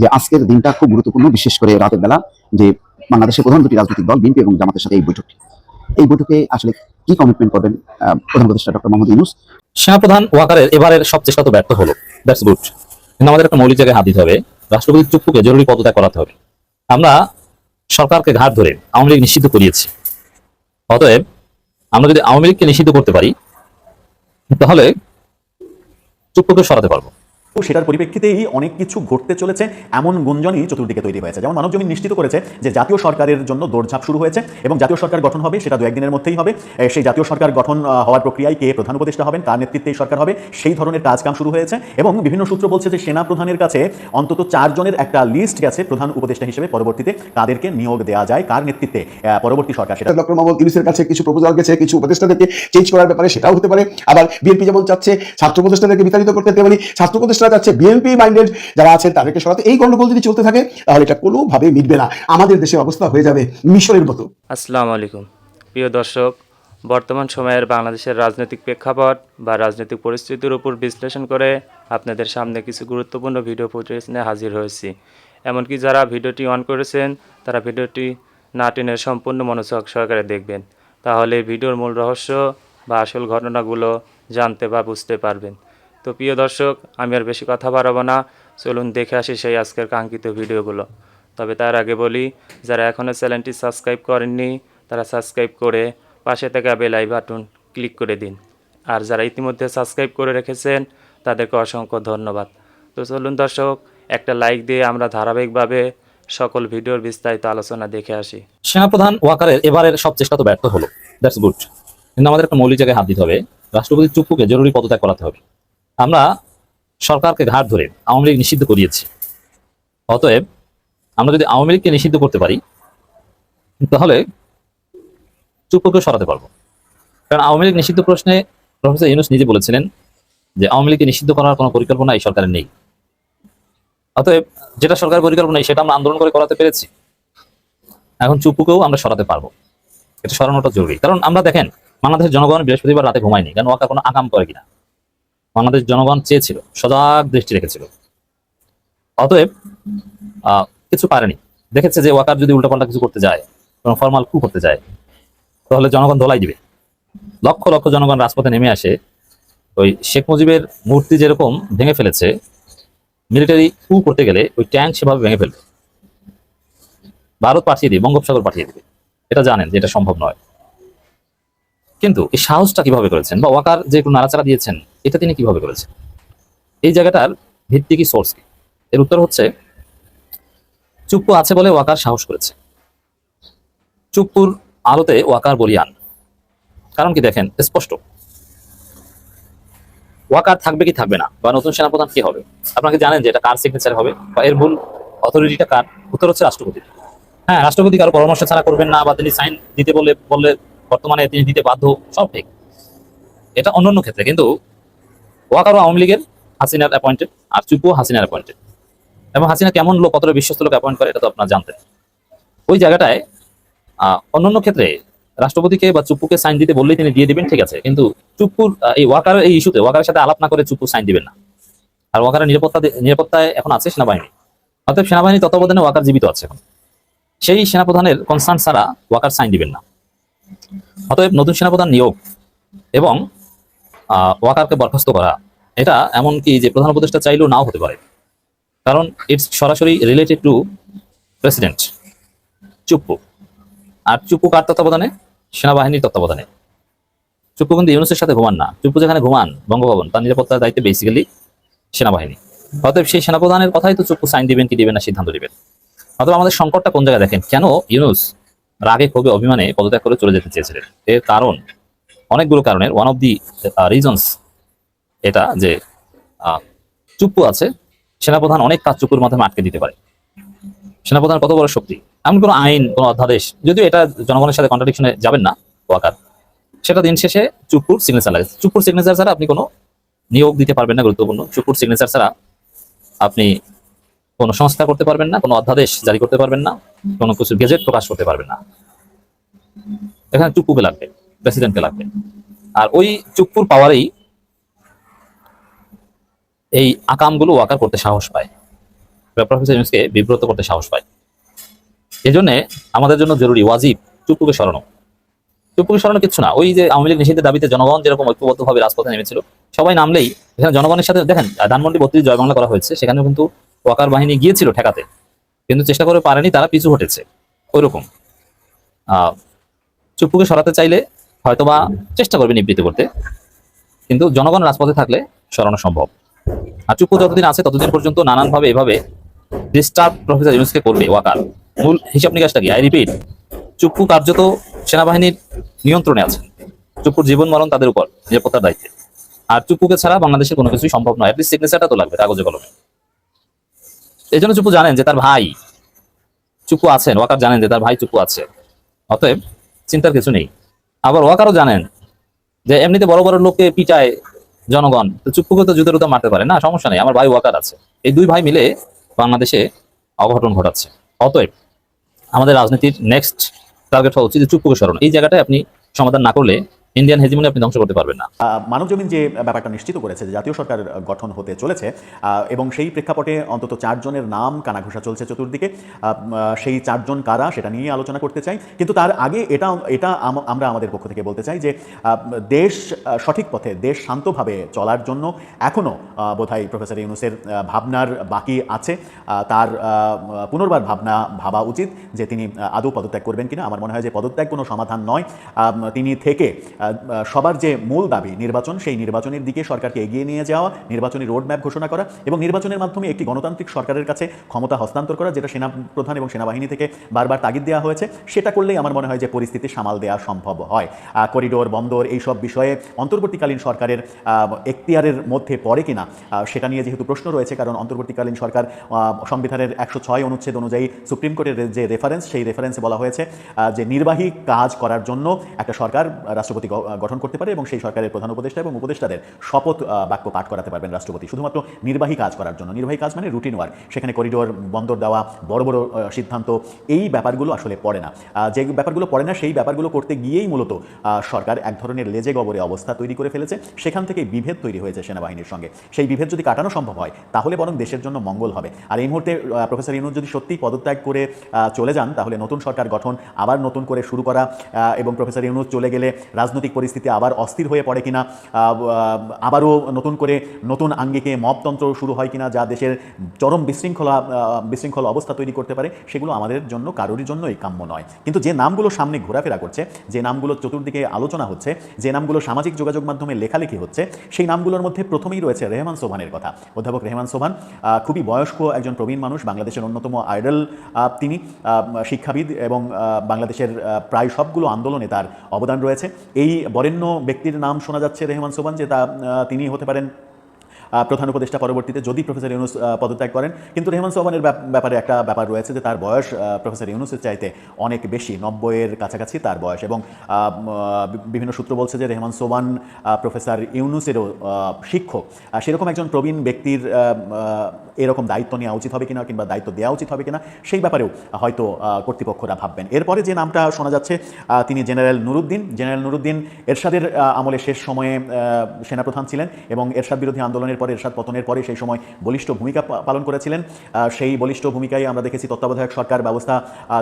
যে আজকের দিনটা খুব গুরুত্বপূর্ণ, বিশেষ করে রাতের বেলা যে বাংলাদেশের প্রধান দুটি রাজনৈতিক দল, বিএনপি এবং জামাতের সাথে এই বৈঠকটি। এই বৈঠকে আসলে কি কমিটমেন্ট করবেন প্রধান উপদেষ্টা ডক্টর মোহাম্মদ ইউনুস? সেনাপ্রধান ওয়াকারের এবারের সব চেষ্টা তো ব্যর্থ হলো। দ্যাটস গুড কিন্তু আমাদের একটা মৌলিক জায়গায় হাত দিতে হবে। রাষ্ট্রপতি চুপ্পুকে জরুরি পদত্যাগ করাতে হবে। আমরা সরকারকে ঘাট ধরে আওয়ামী লীগ নিষিদ্ধ করিয়েছি। অতএব আমরা যদি আওয়ামী লীগকে নিষিদ্ধ করতে পারি, তাহলে চুপ্পুকে সরাতে পারব। তো সেটার পরিপ্রেক্ষিতেই অনেক কিছু ঘটতে চলেছে, এমন গুঞ্জনই চতুর্দিকে তৈরি হয়েছে। যেমন মানব জমিন নিশ্চিত করেছে যে জাতীয় সরকারের জন্য দৌড়ঝাঁপ শুরু হয়েছে এবং জাতীয় সরকার গঠন হবে, সেটা দু একদিনের মধ্যেই হবে। সেই জাতীয় সরকার গঠন হওয়ার প্রক্রিয়ায় কে প্রধান উপদেষ্টা হবেন, কার নেতৃত্বে সরকার হবে, সেই ধরনের কাজকাম শুরু হয়েছে এবং বিভিন্ন সূত্র বলছে যে সেনা প্রধানের কাছে অন্তত চারজনের একটা লিস্ট গেছে প্রধান উপদেষ্টা হিসেবে পরবর্তীতে তাদেরকে নিয়োগ দেওয়া যায়, কার নেতৃত্বে পরবর্তী সরকার সেটা ডক্টর মোহাম্মদ ইউনুসের কাছে কিছু প্রপোজাল গেছে, কিছু উপদেষ্টাদেরকে চেঞ্জ করার ব্যাপারে সেটাও হতে পারে। আবার বিএনপি যেমন চাচ্ছে, ছাত্র উপদেষ্টাদেরকে বিতাড়িত করতে তেমনি ছাত্র উপদেষ্টারা চাচ্ছে বিএনপি মাইন্ডেড যারা আছেন তাদেরকে সরাতে এই গন্ডগোল যদি চলতে থাকে, তাহলে এটা কোনোভাবে মিটবে না। আমাদের দেশের অবস্থা হয়ে যাবে মিশরের মতো। আসসালামু আলাইকুম। প্রিয় দর্শক, বর্তমান সময়ের বাংলাদেশের রাজনৈতিক প্রেক্ষাপট বা রাজনৈতিক পরিস্থিতির উপর বিশ্লেষণ করে আপনাদের সামনে কিছু গুরুত্বপূর্ণ ভিডিও ফুটেজ হাজির হয়েছি। এমনকি যারা ভিডিওটি অন করেছেন, তারা ভিডিওটি না টেনে সম্পূর্ণ মনোযোগ সহকারে দেখবেন। তাহলে ভিডিওর মূল রহস্য বা আসল ঘটনাগুলো জানতে বা বুঝতে পারবেন। তো প্রিয় দর্শক, আমি আর বেশি কথা বাড়াবো না। চলুন দেখে আসি সেই আজকের কাঙ্ক্ষিত ভিডিওগুলো। তবে তার আগে বলি, যারা এখনও চ্যানেলটি সাবস্ক্রাইব করেননি, তারা সাবস্ক্রাইব করে পাশে থাকা বেল আই বাটন ক্লিক করে দিন। আর যারা ইতিমধ্যে সাবস্ক্রাইব করে রেখেছেন, তাদেরকে অসংখ্য ধন্যবাদ। তো চলুন দর্শক, একটা লাইক দিয়ে আমরা ধারাবাহিকভাবে সকল ভিডিওর বিস্তারিত আলোচনা দেখে আসি। সেনাপ্রধান ওয়াকারের এবারের সব চেষ্টা তো ব্যর্থ হলো। দ্যাটস গুড কিন্তু আমাদের একটা মৌলিক জায়গায় হাত দিতে হবে। রাষ্ট্রপতি চুপ্পুকে জরুরি পদত্যাগ করাতে হবে। আমরা সরকারকে ঘাট ধরে আওয়ামী লীগ নিষিদ্ধ করিয়েছি। অতএব আমরা যদি আওয়ামী লীগকে নিষিদ্ধ করতে পারি, তাহলে চুপ্পুকে সরাতে পারব। কারণ আওয়ামী লীগ নিষিদ্ধ প্রশ্নে প্রফেসর ইউনুস নিজে বলেছিলেন যে আওয়ামী লীগকে নিষিদ্ধ করার কোনো পরিকল্পনা এই সরকারের নেই। অতএব যেটা সরকারের পরিকল্পনা, সেটা আমরা আন্দোলন করে করাতে পেরেছি। এখন চুপুকেও আমরা সরাতে পারব। এটা সরানোটা জরুরি। কারণ আমরা দেখেন, বাংলাদেশের জনগণ বৃহস্পতিবার রাতে ঘুমায়নি কারণ ওয়াকা কোনো আকাম করে কিনা। বাংলাদেশ জনগণ চেয়েছিল, সজাগ দৃষ্টি রেখেছিল। অতএব কিছু পারেনি। দেখেছে যে ওয়াকার যদি উল্টাপাল্টা কিছু করতে যায়, কোনো ফর্মাল কু করতে যায়, তাহলে জনগণ দোলাই দিবে। লক্ষ লক্ষ জনগণ রাজপথে নেমে আসে। ওই শেখ মুজিবের মূর্তি যেরকম ভেঙে ফেলেছে, মিলিটারি কু করতে গেলে ওই ট্যাঙ্ক সেভাবে ভেঙে ফেলবে। ভারত পাঠিয়ে দিবে, বঙ্গোপসাগর পাঠিয়ে দিবে। এটা জানেন যে এটা সম্ভব নয়। কিন্তু এই সাহসটা কীভাবে করেছেন? বা ওয়াকার যে একটু নাড়াচাড়া দিয়েছেন এটা তিনি কীভাবে করেছেন? এই জায়গাটার ভিত্তি কি সোর্স কি? এর উত্তর হচ্ছে, চুপ্পু আছে বলে ওয়াকার সাহস করেছে। চুপ্পুর আলোতে ওয়াকার বলিয়ান। কারণ কি দেখেন, স্পষ্ট। ওয়াকার থাকবে কি থাকবে না, বা নতুন সেনাপ্রধান কি হবে? আপনাকে জানেন যে এটা কার সিগনেচার হবে, বা এর মূল অথরিটিটা কার? উত্তর হচ্ছে রাষ্ট্রপতি। হ্যাঁ রাষ্ট্রপতি কারও পরামর্শ ছাড়া করবেন না, বা তিনি সাইন দিতে বলে, বললে বর্তমানে তিনি দিতে বাধ্য, সব ঠিক। এটা অন্যান্য ক্ষেত্রে, কিন্তু ওয়াকারও আওয়ামী লীগের হাসিনার অ্যাপয়েন্টেড আর চুপুও হাসিনার অ্যাপয়েন্টেড এবং হাসিনা কেমন লোক, কতটা বিশ্বস্ত লোক অ্যাপয়েন্ট করে, এটা তো আপনারা জানতেন। ওই জায়গাটায় অন্যান্য ক্ষেত্রে রাষ্ট্রপতিকে বা চুপ্পুকে সাইন দিতে বললেই তিনি দিয়ে দিবেন, ঠিক আছে। কিন্তু চুপ্পুর এই ওয়াকারের, এই ইস্যুতে ওয়াকারের সাথে আলাপ না করে চুপ্পু সাইন দিবেন না। আর ওয়াকারের নিরাপত্তা নিরাপত্তায় এখন আছে সেনাবাহিনী। অতএব সেনাবাহিনী তত্ত্বাবধানে ওয়াকার জীবিত আছে এখন। সেই সেনাপ্রধানের কনসার্ন ছাড়া ওয়াকার সাইন দিবেন না। অতএব নতুন সেনাপ্রধান নিয়োগ এবং ওয়াকারকে বরখাস্ত করা। এটা এমন কি যে প্রধান উপদেষ্টা চাইলেও নাও হতে পারে। কারণ ইটস সরাসরি রিলেটেড টু প্রেসিডেন্ট চুপ্পু। আর চুপ্পু কার তত্ত্বাবধানে? সেনাবাহিনীর তত্ত্বাবধানে। চুপ্পু কিন্তু ইউনুসের সাথে ঘুমান না। চুপ্পু যেখানে ঘুমান, বঙ্গভবন, তার নিরাপত্তার দায়িত্বে বেসিক্যালি সেনাবাহিনী। অতএব সেই সেনাপ্রধানের কথাই তো চুপ্পু সাইন দিবেন কি দিবেন না, সিদ্ধান্ত দিবেন। অথবা আমাদের সংকটটা কোন জায়গায় দেখেন? কেন ইউনুস রাগে ক্ষোভে, অভিমানে পদত্যাগ করে চলে যেতে চেয়েছিলেন? এর কারণ অনেকগুলো কারণের ওয়ান অফ দি রিজনস এটা যে আহ, চুপ্পু আছে সেনাপ্রধান অনেক কাজ চুপুর মাধ্যমে আটকে দিতে পারে। সেনাপ্রধান কত বড় শক্তি? এমন কোনো আইন কোনো অধ্যাদেশ যদিও এটা জনগণের সাথে কন্ট্রাডিকশনে যাবেন না ওয়াকার সেটা দিন শেষে চুপুর সিগনেচার লাগে। চুপুর সিগনেচার ছাড়া আপনি কোনো নিয়োগ দিতে পারবেন না গুরুত্বপূর্ণ। চুপুর সিগনেচার ছাড়া আপনি কোনো সংস্থা করতে পারবেন না কোনো অধ্যাদেশ জারি করতে পারবেন না কোনো কিছু গেজেট প্রকাশ করতে পারবেন না। এখানে চুপ্পুকে লাগবে। প্রেসিডেন্টকে লাগবে। আর ওই চুপ্পুর পাওয়ারেই এই আকামগুলো ওয়াকার করতে সাহস পায়। প্রফেসর ইউনুসকে বিব্রত করতে সাহস পায়। এই জন্য আমাদের জন্য জরুরি ওয়াজিব চুপুকে সরানো চুপুকে সরানো কিছু না, ওই যে আওয়ামী লীগ নিষিদ্ধের দাবিতে জনগণ যেরকম ঐক্যবদ্ধভাবে রাজপথে নেমেছিল, সবাই নামলেই এখানে জনগণের সাথে, দেখেন, ধানমন্ডি বত্রিশ জয় বাংলা করা হয়েছে, সেখানেও কিন্তু ওয়াকার বাহিনী গিয়েছিল ঠেকাতে, কিন্তু চেষ্টা করে পারেনি, তারা পিছু হটেছে, ওইরকম। আহ চুপুকে সরাতে চাইলে হয়তোবা চেষ্টা করবে নিবৃত্ত করতে। কিন্তু জনগণ রাজপথে থাকলে সরানো সম্ভব। আর চুপ্পু যতদিন আছে, ততদিন পর্যন্ত নানানভাবে এভাবে ডিস্টার্ব প্রফেসর ইউনুসকে করবে, ওয়াকার। মূল হিসাব নিকাশটা কি? আই রিপিট চুপ্পু কার্যত সেনাবাহিনীর নিয়ন্ত্রণে আছে। চুপ্পুর জীবন মরণ তাদের উপর, নিরাপত্তার দায়িত্বে। আর চুপ্পুকে ছাড়া বাংলাদেশের কোনো কিছুই সম্ভব নয়। অ্যাটলিস্ট সিগনেচারটা তো লাগবে, কাগজে কলমে। এই জন্য চুপ্পু জানেন যে তার ভাই চুপ্পু আছেন, ওয়াকার জানেন যে তার ভাই চুপ্পু আছে। অতএব চিন্তার কিছু নেই। আবার ওয়াকারও জানেন যে এমনিতে বড় বড় লোককে পিটায় জনগণ, তো চুপ্পুকে তো জুতো টুতো মারতে পারে। না, সমস্যা নেই, আমার ভাই ওয়াকার আছে। এই দুই ভাই মিলে বাংলাদেশে অঘটন ঘটাচ্ছে। অতএব আমাদের রাজনীতির নেক্সট টার্গেট হওয়া উচিত চুপ্পুকে সরানো। এই জায়গাটায় আপনি সমাধান না করলে ইন্ডিয়ান হেজিমনি আপনি ধ্বংস করতে পারবেন না। আহ, মানবজমিন যে ব্যাপারটা নিশ্চিত করেছে যে জাতীয় সরকার গঠন হতে চলেছে এবং সেই প্রেক্ষাপটে অন্তত চারজনের নাম কানাঘুষা চলছে চতুর্দিকে সেই চারজন কারা সেটা নিয়ে আলোচনা করতে চাই। কিন্তু তার আগে এটা এটা আমরা আমাদের পক্ষ থেকে বলতে চাই যে দেশ সঠিক পথে দেশ শান্তভাবে চলার জন্য এখনও বোধহয় প্রফেসর ইউনুসের ভাবনার বাকি আছে। তার পুনর্বার ভাবনা ভাবা উচিত যে তিনি আদৌ পদত্যাগ করবেন কিনা। আমার মনে হয় যে পদত্যাগ কোনো সমাধান নয়। তিনি থেকে সবার যে মূল দাবি, নির্বাচন, সেই নির্বাচনের দিকে সরকারকে এগিয়ে নিয়ে যাওয়া, নির্বাচনী রোডম্যাপ ঘোষণা করা এবং নির্বাচনের মাধ্যমে একটি গণতান্ত্রিক সরকারের কাছে ক্ষমতা হস্তান্তর করা, যেটা সেনা প্রধান এবং সেনাবাহিনী থেকে বারবার তাগিদ দেওয়া হয়েছে, সেটা করলেই আমার মনে হয় যে পরিস্থিতি সামাল দেওয়া সম্ভব হয়। করিডোর, বন্দর এই সব বিষয়ে অন্তর্বর্তীকালীন সরকারের এখতিয়ারের মধ্যে পড়ে কিনা সেটা নিয়ে যেহেতু প্রশ্ন রয়েছে, কারণ অন্তর্বর্তীকালীন সরকার সংবিধানের একশো ছয় অনুচ্ছেদ অনুযায়ী সুপ্রিম কোর্টের যে রেফারেন্স সেই রেফারেন্সে বলা হয়েছে যে নির্বাহী কাজ করার জন্য একটা সরকার, রাষ্ট্রপতি গঠন করতে পারে এবং সেই সরকারের প্রধান উপদেষ্টা এবং উপদেষ্টাদের শপথ বাক্য পাঠ করাতে পারবেন রাষ্ট্রপতি। শুধুমাত্র নির্বাহী কাজ করার জন্য। নির্বাহী কাজ মানে রুটিন ওয়ার্ক সেখানে করিডোর বন্দর দেওয়া, বড় বড় সিদ্ধান্ত, এই ব্যাপারগুলো আসলে পড়ে না। যে ব্যাপারগুলো পড়ে না, সেই ব্যাপারগুলো করতে গিয়েই মূলত সরকার এক ধরনের লেজে গবরে অবস্থা তৈরি করে ফেলেছে। সেখান থেকে বিভেদ তৈরি হয়েছে সেনাবাহিনীর সঙ্গে। সেই বিভেদ যদি কাটানো সম্ভব হয়, তাহলে বরং দেশের জন্য মঙ্গল হবে। আর এই মুহূর্তে প্রফেসর ইউনুস যদি সত্যিই পদত্যাগ করে চলে যান, তাহলে নতুন সরকার গঠন, আবার নতুন করে শুরু করা এবং প্রফেসর ইউনুস চলে গেলে রাজনৈতিক পরিস্থিতি আবার অস্থির হয়ে পড়ে কিনা আবারও নতুন করে নতুন আঙ্গিকে মবতন্ত্র শুরু হয় কিনা যা দেশের চরম বিশৃঙ্খলা বিশৃঙ্খল অবস্থা তৈরি করতে পারে, সেগুলো আমাদের জন্য কারোরই জন্যই কাম্য নয়। কিন্তু যে নামগুলো সামনে ঘোরাফেরা করছে, যে নামগুলো চতুর্দিকে আলোচনা হচ্ছে, যে নামগুলো সামাজিক যোগাযোগ মাধ্যমে লেখালেখি হচ্ছে, সেই নামগুলোর মধ্যে প্রথমেই রয়েছে রেহমান সোভানের কথা। অধ্যাপক রেহমান সোভান খুবই বয়স্ক একজন প্রবীণ মানুষ, বাংলাদেশের অন্যতম আইডল তিনি শিক্ষাবিদ এবং বাংলাদেশের প্রায় সবগুলো আন্দোলনে তার অবদান রয়েছে। এই বরেণ্য ব্যক্তির নাম শোনা যাচ্ছে রেহমান সোবান যে তা তিনি হতে পারেন প্রধান উপদেষ্টা পরবর্তীতে যদি প্রফেসর ইউনুস পদত্যাগ করেন। কিন্তু রেহমান সোহানের ব্যাপারে একটা ব্যাপার রয়েছে যে তার বয়স প্রফেসর ইউনুসের চাইতে অনেক বেশি। নব্বইয়ের কাছাকাছি তার বয়স এবং বিভিন্ন সূত্র বলছে যে রেহমান সোবান প্রফেসর ইউনুসেরও শিক্ষক। সেরকম একজন প্রবীণ ব্যক্তির এরকম দায়িত্ব নেওয়া উচিত হবে কিনা কিংবা দায়িত্ব দেওয়া উচিত হবে কিনা, সেই ব্যাপারেও হয়তো কর্তৃপক্ষরা ভাববেন। এরপরে যে নামটা শোনা যাচ্ছে তিনি জেনারেল নুরুদ্দিন। জেনারেল নুরুদ্দিন এরশাদের আমলে শেষ সময়ে সেনাপ্রধান ছিলেন এবং এরশাদ বিরোধী আন্দোলনের পরে এরশাদ পতনের পরে সেই সময় বলিষ্ঠ ভূমিকা পালন করেছিলেন। সেই বলিষ্ঠ ভূমিকায় আমরা দেখেছি তত্ত্বাবধায়ক সরকার ব্যবস্থা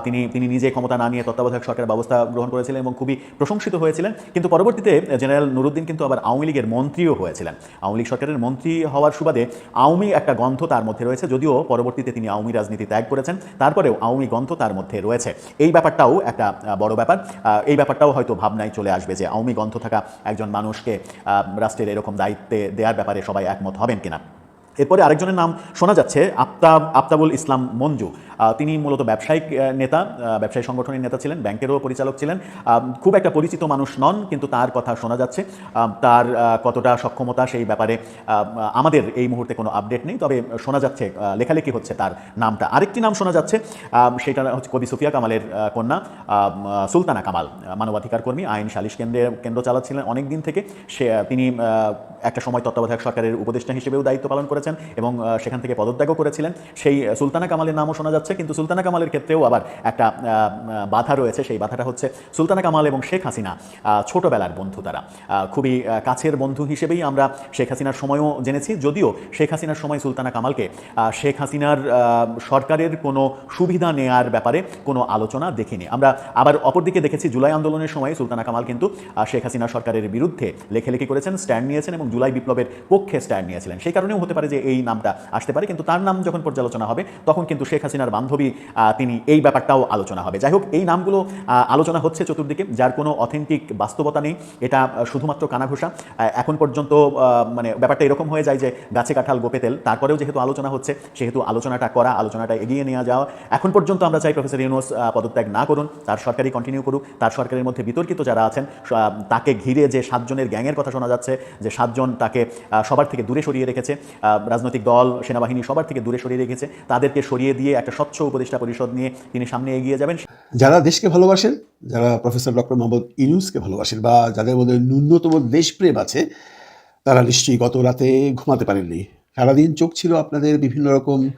তিনি তিনি নিজে ক্ষমতা না নিয়ে তত্ত্বাবধায়ক সরকার ব্যবস্থা গ্রহণ করেছিলেন এবং খুবই প্রশংসিত হয়েছিলেন। কিন্তু পরবর্তীতে জেনারেল নুরুদ্দিন কিন্তু আবার আওয়ামী লীগের মন্ত্রীও হয়েছিলেন। আওয়ামী লীগ সরকারের মন্ত্রী হওয়ার সুবাদে আওয়ামী একটা গন্ধ তার মধ্যে রয়েছে, যদিও পরবর্তীতে তিনি আওয়ামী রাজনীতি ত্যাগ করেছেন। তারপরেও আওয়ামী গন্ধ তার মধ্যে রয়েছে। এই ব্যাপারটাও একটা বড় ব্যাপার। এই ব্যাপারটাও হয়তো ভাবনায় চলে আসবে যে আওয়ামী গন্ধ থাকা একজন মানুষকে রাষ্ট্রের এরকম দায়িত্বে দেওয়ার ব্যাপারে সবাই একমত। হবেন কিনা এরপরে আরেকজনের নাম শোনা যাচ্ছে, আফতাব, আফতাবুল ইসলাম মঞ্জু। তিনি মূলত ব্যবসায়িক নেতা ব্যবসায়ী সংগঠনের নেতা ছিলেন, ব্যাংকেরও পরিচালক ছিলেন। খুব একটা পরিচিত মানুষ নন, কিন্তু তার কথা শোনা যাচ্ছে। তার কতটা সক্ষমতা সেই ব্যাপারে আমাদের এই মুহূর্তে কোনো আপডেট নেই। তবে শোনা যাচ্ছে লেখালেখি হচ্ছে তার নামটা। আরেকটি নাম শোনা যাচ্ছে সেটা হচ্ছে কবি সুফিয়া কামালের কন্যা সুলতানা কামাল মানবাধিকার কর্মী, আইন সালিশ কেন্দ্রে, কেন্দ্র চালাচ্ছিলেন অনেক দিন থেকে। সে তিনি একটা সময় তত্ত্বাবধায়ক সরকারের উপদেষ্টা হিসেবেও দায়িত্ব পালন করেছেন। করেছেন এবং সেখান থেকে পদত্যাগও করেছিলেন। সেই সুলতানা কামালের নামও শোনা যাচ্ছে, কিন্তু সুলতানা কামালের ক্ষেত্রেও আবার একটা বাধা রয়েছে। সেই বাধাটা হচ্ছে সুলতানা কামাল এবং শেখ হাসিনা ছোটবেলার বন্ধু তারা। খুবই কাছের বন্ধু হিসেবেই আমরা শেখ হাসিনার সময়ও জেনেছি। যদিও শেখ হাসিনার সময় সুলতানা কামালকে শেখ হাসিনার সরকারের কোনো সুবিধা নেয়ার ব্যাপারে কোনো আলোচনা দেখিনি। আমরা আবার অপরদিকে দেখেছি, জুলাই আন্দোলনের সময় সুলতানা কামাল কিন্তু শেখ হাসিনা সরকারের বিরুদ্ধে লেখে লেখালেখি করেছেন, স্ট্যান্ড নিয়েছেন এবং জুলাই বিপ্লবের পক্ষে স্ট্যান্ড নিয়েছিলেন। সেই কারণেও হতে পারে এই নামটা আসতে পারে, কিন্তু তার নাম যখন পর্যালোচনা হবে, তখন কিন্তু শেখ হাসিনার বান্ধবী তিনি এই ব্যাপারটাও আলোচনা হবে। যাই হোক, এই নামগুলো আলোচনা হচ্ছে চতুর্দিকে, যার কোনো অথেন্টিক বাস্তবতা নেই। এটা শুধুমাত্র কানাঘোষা। এখন পর্যন্ত মানে ব্যাপারটা এরকম হয়ে যায় যে গাছে কাঁঠাল, গোপে তেল। তারপরেও যেহেতু আলোচনা হচ্ছে, সেহেতু আলোচনাটা করা, আলোচনাটা এগিয়ে নেওয়া যাওয়া। এখন পর্যন্ত আমরা চাই প্রফেসর ইউনুস পদত্যাগ না করুন। তার সরকারি কন্টিনিউ করুক। তার সরকারের মধ্যে বিতর্কিত যারা আছেন তাকে ঘিরে যে সাতজনের গ্যাংয়ের কথা শোনা যাচ্ছে, যে সাতজন তাকে সবার থেকে দূরে সরিয়ে রেখেছে রাজনৈতিক দল, সেনাবাহিনী সবার থেকে দূরে সরিয়ে রেখেছে। তাদেরকে সরিয়ে দিয়ে একটা স্বচ্ছ উপদেষ্টা পরিষদ নিয়ে তিনি সামনে এগিয়ে যাবেন। যারা দেশকে ভালোবাসেন, যারা প্রফেসর ডক্টর মোহাম্মদ ইউনুসকে ভালোবাসেন বা যাদের মধ্যে ন্যূনতম দেশপ্রেম আছে, তারা নিশ্চয়ই গত রাতে ঘুমাতে পারেননি। সারাদিন চোখ ছিল আপনাদের বিভিন্ন রকম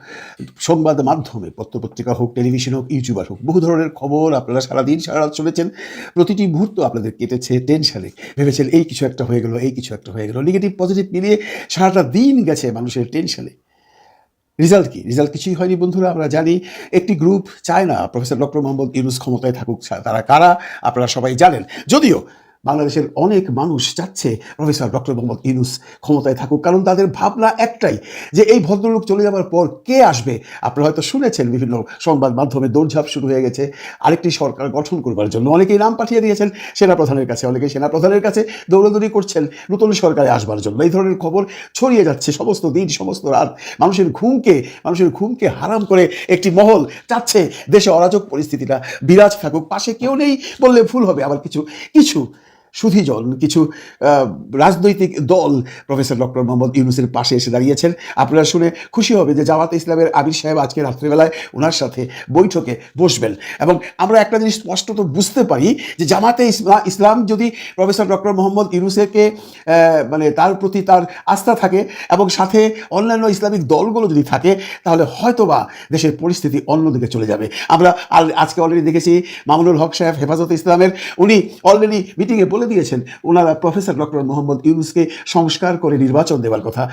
সংবাদ মাধ্যমে, পত্রপত্রিকা হোক, টেলিভিশন হোক, ইউটিউবার হোক, বহু ধরনের খবর আপনারা সারাদিন সারা রাত শুনেছেন। প্রতিটি মুহূর্ত আপনাদের কেটেছে টেনশনে। ভেবেছেন এই কিছু একটা হয়ে গেলো, এই কিছু একটা হয়ে গেলো। নেগেটিভ পজিটিভ মিলিয়ে সারাটা দিন গেছে মানুষের টেনশনে। রেজাল্ট কি? রেজাল্ট কিছুই হয়নি বন্ধুরা, আমরা জানি। একটি গ্রুপ চায় না প্রফেসর ডক্টর মোহাম্মদ ইউনুস ক্ষমতায় থাকুক, তারা কারা? আপনারা সবাই জানেন। যদিও বাংলাদেশের অনেক মানুষ চাচ্ছে প্রফেসর ডক্টর মোহাম্মদ ইউনুস ক্ষমতায় থাকুক। কারণ তাদের ভাবনা একটাই যে এই ভদ্রলোক চলে যাওয়ার পর কে আসবে? আপনারা হয়তো শুনেছেন বিভিন্ন সংবাদ মাধ্যমে দৌড়ঝাঁপ শুরু হয়ে গেছে। আরেকটি সরকার গঠন করবার জন্য অনেকেই নাম পাঠিয়ে দিয়েছেন। সেনাপ্রধানের কাছে অনেকেই সেনাপ্রধানের কাছে দৌড়াদৌড়ি করছেন। নতুন সরকারে আসবার জন্য। এই ধরনের খবর ছড়িয়ে যাচ্ছে সমস্ত দিন, সমস্ত রাত। মানুষের ঘুমকে মানুষের ঘুমকে হারাম করে একটি মহল চাচ্ছে দেশে অরাজক পরিস্থিতিটা। বিরাজ থাকুক, পাশে কেউ নেই বললে ভুল হবে। আবার কিছু কিছু সুধীজন কিছু রাজনৈতিক দল প্রফেসর ডক্টর মোহাম্মদ ইউনুসের পাশে এসে দাঁড়িয়েছেন। আপনারা শুনে খুশি হবে যে জামাতে ইসলামের আবির সাহেব আজকে রাত্রিবেলায় ওনার সাথে বৈঠকে বসবেন। এবং আমরা একটা জিনিস স্পষ্টত বুঝতে পারি যে জামাতে ইসলা- ইসলাম যদি প্রফেসর ডক্টর মোহাম্মদ ইউনুসেরকে আহ, মানে তার প্রতি তার আস্থা থাকে এবং সাথে অন্যান্য ইসলামিক দলগুলো যদি থাকে তাহলে হয়তোবা দেশের পরিস্থিতি অন্যদিকে চলে যাবে। আমরা আজকে অলরেডি দেখেছি মামুনুল হক সাহেব হেফাজত ইসলামের। উনি অলরেডি মিটিংয়ে বলে দিয়েছেন। ওনারা প্রফেসর ডক্টর মোহাম্মদ ইউনুসকে সংস্কার করে নির্বাচন দেওয়ার কথা।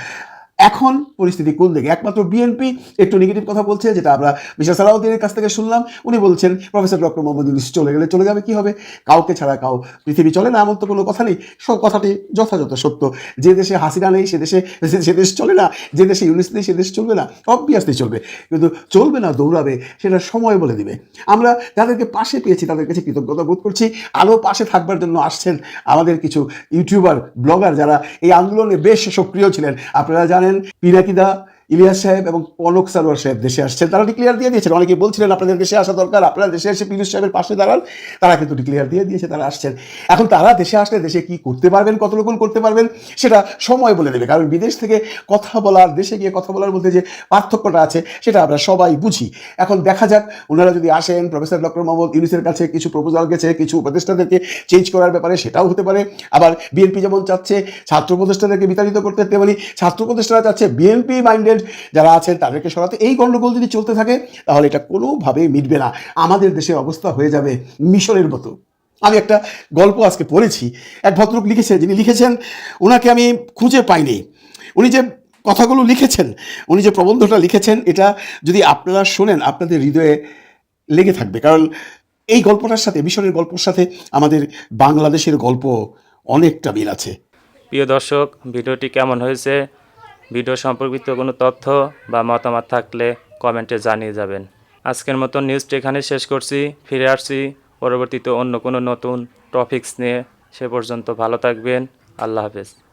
এখন পরিস্থিতি কোন দিকে? একমাত্র বিএনপি একটু নেগেটিভ কথা বলছে, যেটা আমরা মিশা সালাউদ্দিনের কাছ থেকে শুনলাম। উনি বলছেন, প্রফেসর ডক্টর মোহাম্মদ ইউনুস চলে গেলে চলে যাবে কি হবে কাউকে ছাড়া কাউ পৃথিবী চলে না, এমন তো কোনো কথা নেই। সব কথাটি যথাযথ সত্য। যে দেশে হাসিনা নেই, সে দেশে সে দেশ চলে না। যে দেশে ইউনিস নেই, সে দেশ চলবে না। অবভিয়াসলি চলবে। কিন্তু চলবে না, দৌড়াবে, সেটা সময় বলে দিবে। আমরা যাদেরকে পাশে পেয়েছি, তাদের কাছে কৃতজ্ঞতা বোধ করছি। আরও পাশে থাকবার জন্য আসছেন আমাদের কিছু ইউটিউবার, ব্লগার, যারা এই আন্দোলনে বেশ সক্রিয় ছিলেন। আপনারা জানেন Sen bir dakika ইলিয়াস সাহেব এবং কনক সারোয়ার সাহেব দেশে আসছেন। তারা ডিক্লেয়ার দিয়ে দিয়েছেন। অনেকে বলছিলেন আপনাদের দেশে আসা দরকার। আপনারা দেশে এসে পিলুস সাহেবের পাশে দাঁড়ান। তারা কিন্তু ডিক্লেয়ার দিয়ে দিয়েছে, তারা আসছেন। এখন তারা দেশে আসলে দেশে কি করতে পারবেন কত রকম করতে পারবেন, সেটা সময় বলে দেবে। কারণ বিদেশ থেকে কথা বলার, দেশে গিয়ে কথা বলার মধ্যে যে পার্থক্যটা আছে, সেটা আমরা সবাই বুঝি। এখন দেখা যাক, ওনারা যদি আসেন, প্রফেসর ডক্টর মোহাম্মদ ইউনুসের কাছে কিছু প্রপোজাল গেছে, কিছু উপদেষ্টাদেরকে চেঞ্জ করার ব্যাপারে সেটাও হতে পারে। আবার বিএনপি যেমন চাচ্ছে, ছাত্র উপদেষ্টাদেরকে বিতাড়িত করতে তেমনি ছাত্র উপদেষ্টারা চাচ্ছে, বিএনপি মাইন্ডেড যারা আছেন তাদেরকে সরাতে এই গণ্ডগোল যদি চলতে থাকে, তাহলে এটা কোনোভাবেই মিটবে না। আমাদের দেশের অবস্থা হয়ে যাবে মিশরের মতো। আমি একটা গল্প আজকে পড়েছি। এক ভদ্রলোক লিখেছে, যিনি লিখেছেন, ওনাকে আমি খুঁজে পাইনি। উনি যে কথাগুলো লিখেছেন, উনি যে প্রবন্ধটা লিখেছেন, এটা যদি আপনারা শোনেন, আপনাদের হৃদয়ে লেগে থাকবে। কারণ এই গল্পটার সাথে, মিশরের গল্পর সাথে আমাদের বাংলাদেশের গল্প অনেকটা মিল আছে। প্রিয় দর্শক, ভিডিওটি কেমন হয়েছে? ভিডিও সম্পর্কিত কোনো তথ্য বা মতামত থাকলে কমেন্টে জানিয়ে যাবেন। আজকের মতো নিউজটি এখানে শেষ করছি। ফিরে আসছি পরবর্তীতে অন্য কোনো নতুন টপিকস নিয়ে। সে পর্যন্ত ভালো থাকবেন। আল্লাহ হাফেজ।